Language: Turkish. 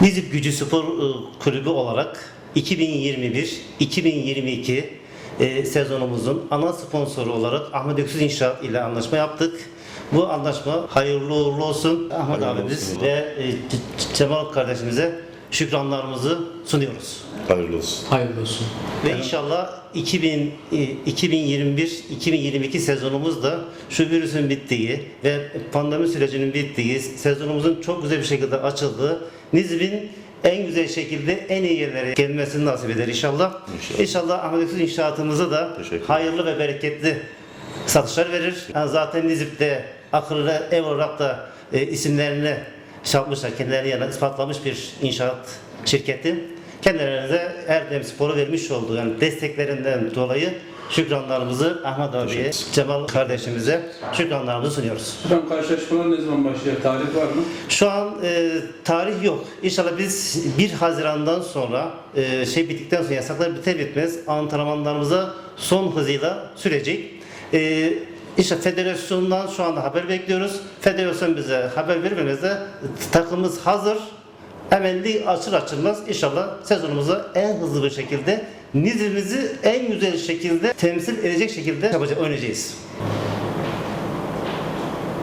Nizip Gücü Spor e, Kulübü olarak 2021-2022 e, sezonumuzun ana sponsoru olarak Ahmet Öksüz İnşaat ile anlaşma yaptık. Bu anlaşma hayırlı uğurlu olsun. Ahmet Hayırlı abimiz olsun. ve e, Cemal kardeşimize şükranlarımızı sunuyoruz. Hayırlı olsun. Hayırlı olsun. Ve inşallah 2000, e, 2021-2022 sezonumuz da şu virüsün bittiği ve pandemi sürecinin bittiği, sezonumuzun çok güzel bir şekilde açıldığı, Nizip'in en güzel şekilde en iyi yerlere gelmesini nasip eder inşallah. İnşallah. İnşallah Ahmet Öksüz inşaatımıza da hayırlı ve bereketli satışlar verir. Yani zaten Nizip'te akıllı ev olarak da e, isimlerini çalmışlar, kendilerine yana ispatlamış bir inşaat şirketi. Kendilerine de Erdem Spor'u vermiş olduğu yani desteklerinden dolayı şükranlarımızı Ahmet abiye, Cemal kardeşimize şükranlarımızı sunuyoruz. Hocam karşılaşmalar ne zaman başlıyor? Tarih var mı? Şu an e, tarih yok. İnşallah biz 1 Haziran'dan sonra e, şey bittikten sonra yasaklar biter bitmez antrenmanlarımıza son hızıyla sürecek. E, işte federasyondan şu anda haber bekliyoruz. Federasyon bize haber vermemizde takımımız hazır. Hemen lig açır açılmaz inşallah sezonumuzu en hızlı bir şekilde Nizip'imizi en güzel şekilde temsil edecek şekilde yapacak, oynayacağız.